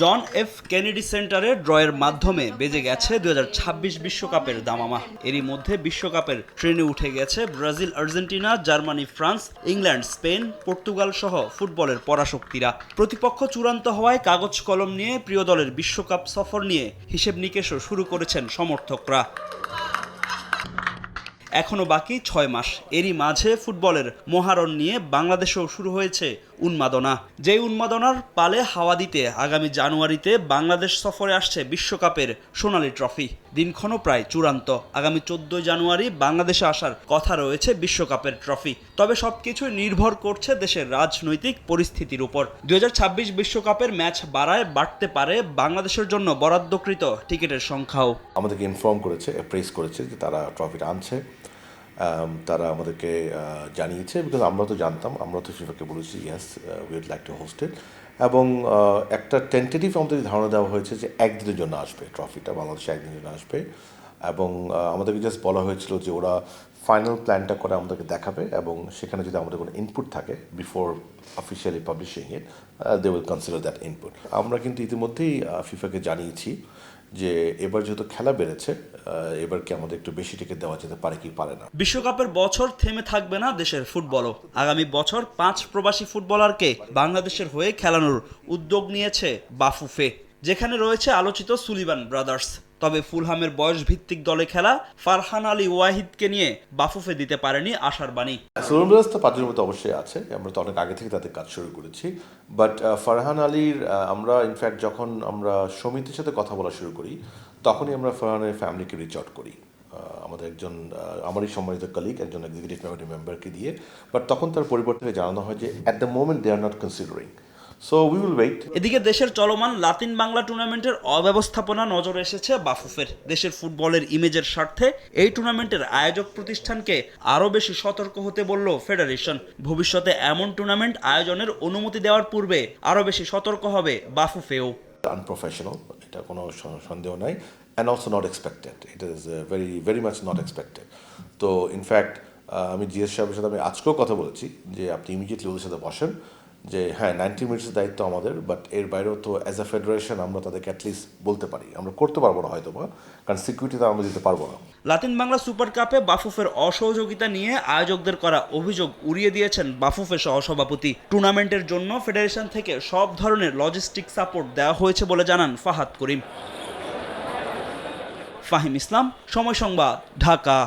John F Kennedy সেন্টারে ড্রয়ের মাধ্যমে বেজে গেছে দু বিশ্বকাপের দামামা। এরই মধ্যে বিশ্বকাপের ট্রেনে উঠে গেছে Brazil, Argentina, Germany, France, England, Spain, Portugal সহ ফুটবলের পরাশক্তিরা। প্রতিপক্ষ চূড়ান্ত হওয়ায় কাগজ কলম নিয়ে প্রিয় দলের বিশ্বকাপ সফর নিয়ে হিসেব নিকেশও শুরু করেছেন সমর্থকরা। এখনও বাকি ছয় মাস। এরই মাঝে ফুটবলের মহারণ নিয়ে বাংলাদেশেও শুরু হয়েছে উন্মাদনা। যে উন্মাদনার পালে হাওয়া দিতে আগামী জানুয়ারিতে বাংলাদেশ সফরে আসছে বিশ্বকাপের সোনালী ট্রফি। দিনক্ষণও প্রায় চূড়ান্ত। আগামী চোদ্দই জানুয়ারি বাংলাদেশে আসার কথা রয়েছে বিশ্বকাপের ট্রফি। তবে সবকিছুই নির্ভর করছে দেশের রাজনৈতিক পরিস্থিতির উপর। দুই বিশ্বকাপের ম্যাচ বাড়ায় বাড়তে পারে বাংলাদেশের জন্য বরাদ্দকৃত টিকিটের সংখ্যাও। আমাদেরকে ইনফর্ম করেছে প্রেস করেছে যে তারা ট্রফিটা আনছে। তারা আমাদেরকে জানিয়েছে বিকজ আমরা তো জানতাম, আমরা তো ফিফাকে বলেছি yes we'd like to hosted এবং একটা টেন্টেটিভ আমাদের ধারণা দেওয়া হয়েছে যে একদিনের জন্য আসবে ট্রফিটা বাংলাদেশে একদিনের জন্য আসবে। এবং আমাদেরকে জাস্ট বলা হয়েছিল যে ওরা ফাইনাল প্ল্যানটা করে আমাদেরকে দেখাবে এবং সেখানে যদি আমাদের কোনো ইনপুট থাকে before officially publishing it they will consider that input আমরা কিন্তু ইতিমধ্যেই ফিফাকে জানিয়েছি যে এবার যেহেতু খেলা বেড়েছে এবার কি আমাদের একটু বেশি টিকিট দেওয়া যেতে পারে কি পারে না? বিশ্বকাপের বছর থেমে থাকবে না দেশের ফুটবলও। আগামী বছর পাঁচ প্রবাসী ফুটবলারকে বাংলাদেশের হয়ে খেলানোর উদ্যোগ নিয়েছে বাফুফে, যেখানে রয়েছে আলোচিত সুলিবান ব্রাদার্স। তবে ফুলহামের বয়স ভিত্তিক দলে খেলা ফারহান আলী ওয়াহিদকে নিয়ে বাফুফে দিতে পারেনি আশার বাণী। তো পাঁচজনের মধ্যে অবশ্যই আছে, আমরা তো অনেক আগে থেকে তাদের কাজ শুরু করেছি। বাট ফারহান আলীর আমরা ইনফ্যাক্ট যখন আমরা সমিতির সাথে কথা বলা শুরু করি, তখনই আমরা ফারহানের ফ্যামিলিকে রিচ আউট করি। আমাদের একজন আমারই সম্মানিত কলিগ একজন এক্সিকিউটিভ কমিটি মেম্বারকে দিয়ে। বাট তখন তার পরিবর্তনে জানানো হয় যে at the moment they are not considering so we will wait এদিকে দেশের চলমান লাতিন বাংলা টুর্নামেন্টের অব্যবস্থাপনা নজরে এসেছে বাফুফের। দেশের ফুটবলের ইমেজের স্বার্থে এই টুর্নামেন্টের আয়োজক প্রতিষ্ঠানকে আরও বেশি সতর্ক হতে বলল ফেডারেশন। ভবিষ্যতে এমন টুর্নামেন্ট আয়োজনের অনুমতি দেওয়ার পূর্বে আরও বেশি সতর্ক হবে বাফুফেও। আনপ্রফেশনাল এটা কোনো সন্দেহ নাই and also not expected it is very very much not expected তো ইনফ্যাক্ট আমি জিএস সাহেবের সাথে আমি আজকেও কথা বলেছি যে আপনি ইমিডিয়েটলি ওদের সাথে বসেন। যে হ্যাঁ নাইনটি মিনিটসের দায়িত্ব আমাদের বাট এর বাইরেও তো অ্যাজ আ ফেডারেশন আমরা তাদেরকে অ্যাটলিস্ট বলতে পারি। আমরা করতে পারব না হয়তো বা কারণ সিকিউরিটি তো আমরা দিতে পারব না। লাতিন বাংলা সুপার কাপে বাফুফের অসহযোগিতা নিয়ে আয়োজকদের করা অভিযোগ উড়িয়ে দিয়েছেন বাফুফের সহসভাপতি। টুর্নামেন্টের জন্য ফেডারেশন থেকে সব ধরনের লজিস্টিক সাপোর্ট দেওয়া হয়েছে বলে জানান ফাহাদ করিম। ফাহিম ইসলাম, সময় সংবাদ, ঢাকা।